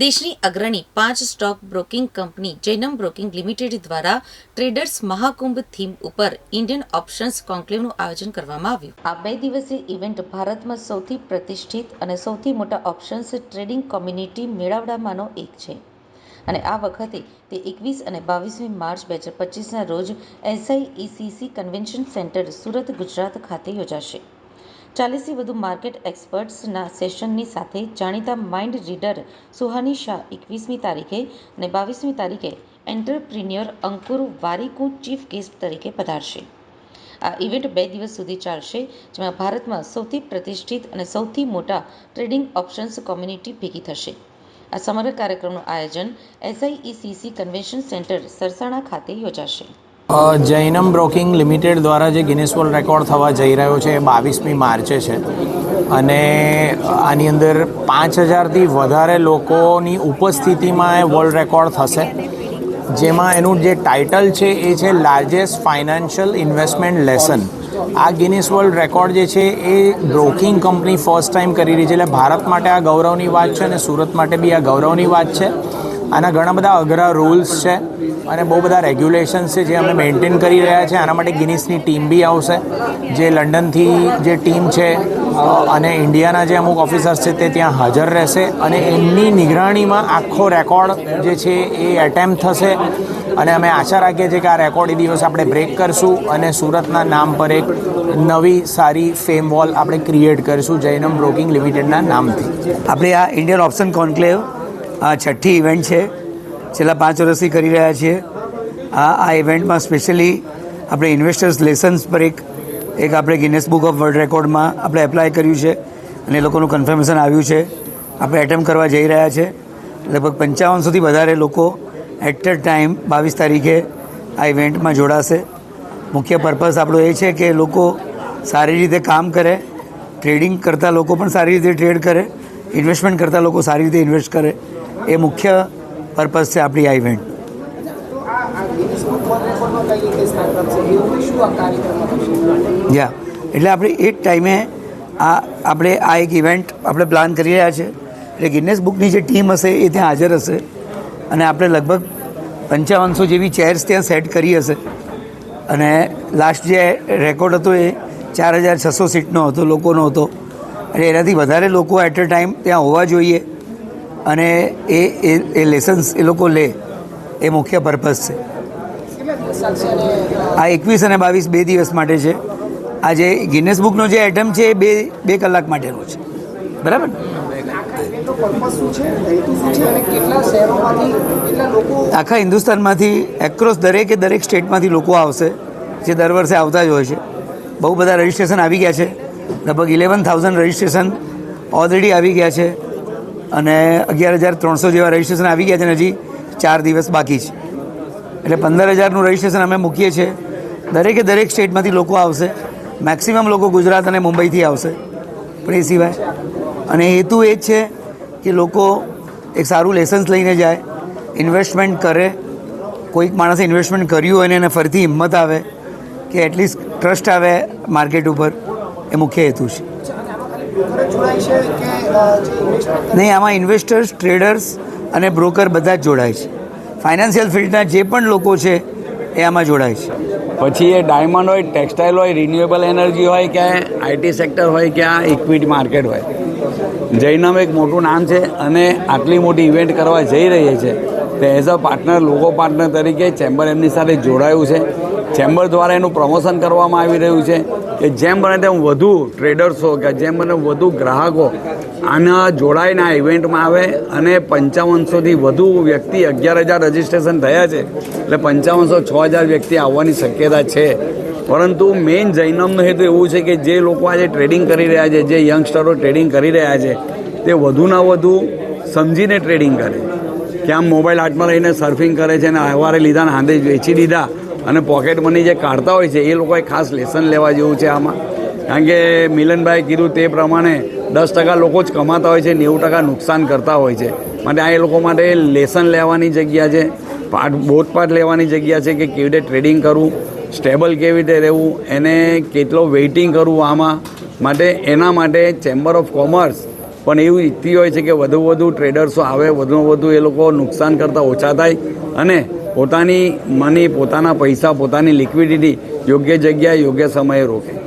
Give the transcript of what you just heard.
દેશની અગ્રણી પાંચ stock broking company Jainam broking limited દ્વારા ટ્રેડર્સ મહાકુંભ થીમ ઉપર ઇન્ડિયન ઓપ્શન્સ કોન્ક્લેવનું આયોજન કરવામાં આવ્યું. આ બે દિવસીય ઇવેન્ટ ભારતમાં સૌથી પ્રતિષ્ઠિત અને સૌથી મોટા ઓપ્શન્સ ટ્રેડિંગ કોમ્યુનિટી મેળાવડામાંનો એક છે. અને આ વખતે તે એકવીસ અને બાવીસમી માર્ચ બે હજાર પચીસના રોજ SIECC convention centre Surat, Gujarat ખાતે યોજાશે. ચાલીસથી વધુ માર્કેટ એક્સપર્ટ્સના સેશનની સાથે જાણીતા માઇન્ડ રીડર સુહાની શાહ એકવીસમી તારીખે અને બાવીસમી તારીખે entrepreneur Ankur Warikoo chief guest તરીકે પધારશે. આ ઇવેન્ટ બે દિવસ સુધી ચાલશે, જેમાં ભારતમાં સૌથી પ્રતિષ્ઠિત અને સૌથી મોટા ટ્રેડિંગ ઓપ્શન્સ કોમ્યુનિટી ભેગી થશે. આ સમગ્ર કાર્યક્રમનું આયોજન એસઆઈઈસીસી કન્વેન્શન સેન્ટર સરસાણા ખાતે યોજાશે. જૈનમ બ્રોકિંગ લિમિટેડ દ્વારા જે ગિનેસ વર્લ્ડ રેકોર્ડ થવા જઈ રહ્યો છે, એ બાવીસમી માર્ચે છે. અને આની અંદર પાંચ હજારથી વધારે લોકોની ઉપસ્થિતિમાં એ વર્લ્ડ રેકોર્ડ થશે. જેમાં એનું જે ટાઇટલ છે, એ છે લાર્જેસ્ટ ફાઇનાન્શિયલ ઇન્વેસ્ટમેન્ટ લેસન આ ગિનિસ વર્લ્ડ રેકોર્ડ જે છે, એ બ્રોકિંગ કંપની ફર્સ્ટ ટાઈમ કરી રહી છે. એટલે ભારત માટે આ ગૌરવની વાત છે અને સુરત માટે બી આ ગૌરવની વાત છે. આના ઘણા બધા અઘરા રૂલ્સ છે અને બહુ બધા રેગ્યુલેશન્સ છે જે અમે મેન્ટેન કરી રહ્યા છે. આના માટે ગિનિસની ટીમ બી આવશે. જે લંડનથી જે ટીમ છે અને ઇન્ડિયાના જે અમુક ઓફિસર્સ છે તે ત્યાં હાજર રહેશે અને એમની નિગરાણીમાં આખો રેકોર્ડ જે છે એ એટેમ્પ થશે. અને અમે આશા રાખીએ છીએ કે આ રેકોર્ડ એ દિવસ આપણે બ્રેક કરશું અને સુરતના નામ પર એક નવી સારી ફેમ વોલ આપણે ક્રિએટ કરીશું જૈનમ બ્રોકિંગ લિમિટેડના નામથી. આપણે આ ઇન્ડિયન ઓપ્શન કોન્ક્લેવ આ છઠ્ઠી ઇવેન્ટ છે. છેલ્લા પાંચ વર્ષથી કરી રહ્યા છીએ. આ આ ઇવેન્ટમાં સ્પેશિયલી આપણે ઇન્વેસ્ટર્સ લેસન્સ પર એક એક આપણે ગિનેસ બુક ઓફ વર્લ્ડ રેકોર્ડમાં આપણે એપ્લાય કર્યું છે અને એ લોકોનું કન્ફર્મેશન આવ્યું છે. આપણે એટેમ્પ કરવા જઈ રહ્યા છે. લગભગ પંચાવનસોથી વધારે લોકો એટ અ ટાઈમ બાવીસ તારીખે આ ઇવેન્ટમાં જોડાશે. મુખ્ય પર્પઝ આપણો એ છે કે લોકો સારી રીતે કામ કરે ટ્રેડિંગ કરતા લોકો પણ સારી રીતે ટ્રેડ કરે ઇન્વેસ્ટમેન્ટ કરતા લોકો સારી રીતે ઇન્વેસ્ટ કરે. એ મુખ્ય પર્પઝ છે આપણી આ ઇવેન્ટ યા એટલે આપણે એ જ ટાઈમે આ આપણે આ એક ઇવેન્ટ આપણે પ્લાન કરી રહ્યા છે. એટલે ગિનેસ બુકની જે ટીમ હશે એ ત્યાં હાજર હશે. અને આપણે લગભગ પંચાવનસો જેવી ચેર્સ ત્યાં સેટ કરી હશે. અને લાસ્ટ જે રેકોર્ડ હતો એ ચાર હજાર છસો સીટનો હતો, લોકોનો હતો. એટલે એનાથી વધારે લોકો એટ અ ટાઈમ ત્યાં હોવા જોઈએ. અને એ એ લેસન્સ એ લોકો લે. એ મુખ્ય પર્પઝ છે. આ એકવીસ અને બાવીસ બે દિવસ માટે છે. આ જે ગિનેસ બુકનો જે આઇટમ છે એ બે બે કલાક માટેનો છે. બરાબર? આખા હિન્દુસ્તાનમાંથી એક્રોસ દરેકે દરેક સ્ટેટમાંથી લોકો આવશે, જે દર વર્ષે આવતા જ હોય છે. બહુ બધા રજિસ્ટ્રેશન આવી ગયા છે. લગભગ ઇલેવન થાઉઝન્ડ રજિસ્ટ્રેશન ઓલરેડી આવી ગયા છે. અને અગિયાર હજાર ત્રણસો જેવા રજિસ્ટ્રેશન આવી ગયા છે અને હજી ચાર દિવસ બાકી છે. એટલે પંદર હજારનું રજિસ્ટ્રેશન અમે મૂકીએ છીએ. દરેકે દરેક સ્ટેટમાંથી લોકો આવશે. મેક્સિમમ લોકો ગુજરાત અને મુંબઈથી આવશે. પણ એ સિવાય. અને હેતુ એ જ છે કે લોકો એક સારું લેસન્સ લઈને જાય ઇન્વેસ્ટમેન્ટ કરે. કોઈક માણસે ઇન્વેસ્ટમેન્ટ કર્યું હોય ને એને ફરીથી હિંમત આવે કે એટલીસ્ટ ટ્રસ્ટ આવે માર્કેટ ઉપર, એ મુખ્ય હેતુ છે. નહીં આમાં ઇન્વેસ્ટર્સ ટ્રેડર્સ અને બ્રોકર બધા જ જોડાય છે. ફાઇનાન્શિયલ ફિલ્ડના જે પણ લોકો છે એ આમાં જોડાય છે. પછી એ ડાયમંડ હોય ટેક્સટાઇલ હોય રિન્યુએબલ એનર્જી હોય કે આઈટી સેક્ટર હોય કે આ ઇક્વિટી માર્કેટ હોય. જૈનમ એક મોટું નામ છે અને આટલી મોટી ઇવેન્ટ કરવા જઈ રહી છે. તો એઝ અ પાર્ટનર લોકો પાર્ટનર તરીકે ચેમ્બર એમની સાથે જોડાયું છે. ચેમ્બર દ્વારા એનું પ્રમોશન કરવામાં આવી રહ્યું છે કે જેમ બને તેમ વધુ ટ્રેડર્સો કે જેમ બને વધુ ગ્રાહકો આના જોડાઈને આ ઇવેન્ટમાં આવે અને પંચાવનસોથી વધુ વ્યક્તિ અગિયાર હજાર રજીસ્ટ્રેશન થયા છે. એટલે પંચાવનસો છ હજાર વ્યક્તિ આવવાની શક્યતા છે. પરંતુ મેઇન જૈનમનો હેતુ એવું છે કે જે લોકો આજે ટ્રેડિંગ કરી રહ્યા છે, જે યંગસ્ટરો ટ્રેડિંગ કરી રહ્યા છે, તે વધુના વધુ સમજીને ટ્રેડિંગ કરે. કે આમ મોબાઈલ હાથમાં લઈને સર્ફિંગ કરે છે અને સવારે લીધા ને હાંધે વેચી દીધા. અને પોકેટ મની જે કાઢતા હોય છે, એ લોકોએ ખાસ લેસન લેવા જેવું છે આમાં. કારણ કે મિલનભાઈ કીધું તે પ્રમાણે દસ ટકા લોકો જ કમાતા હોય છે, નેવું ટકા નુકસાન કરતા હોય છે. માટે આ એ લોકો માટે લેસન લેવાની જગ્યા છે, પાઠ, બોધપાઠ લેવાની જગ્યા છે કે કેવી રીતે ટ્રેડિંગ કરવું સ્ટેબલ કેવી રીતે રહેવું, એને કેટલો વેઇટિંગ કરવું આમાં. માટે એના માટે ચેમ્બર ઓફ કોમર્સ પણ એવું ઈચ્છતી હોય છે કે વધુ વધુ ટ્રેડર્સો આવે, વધુમાં વધુ એ લોકો નુકસાન કરતાં ઓછા થાય. અને પોતાની મની પોતાના પૈસા પોતાની લિક્વિડિટી યોગ્ય જગ્યાએ યોગ્ય સમયે રોકે.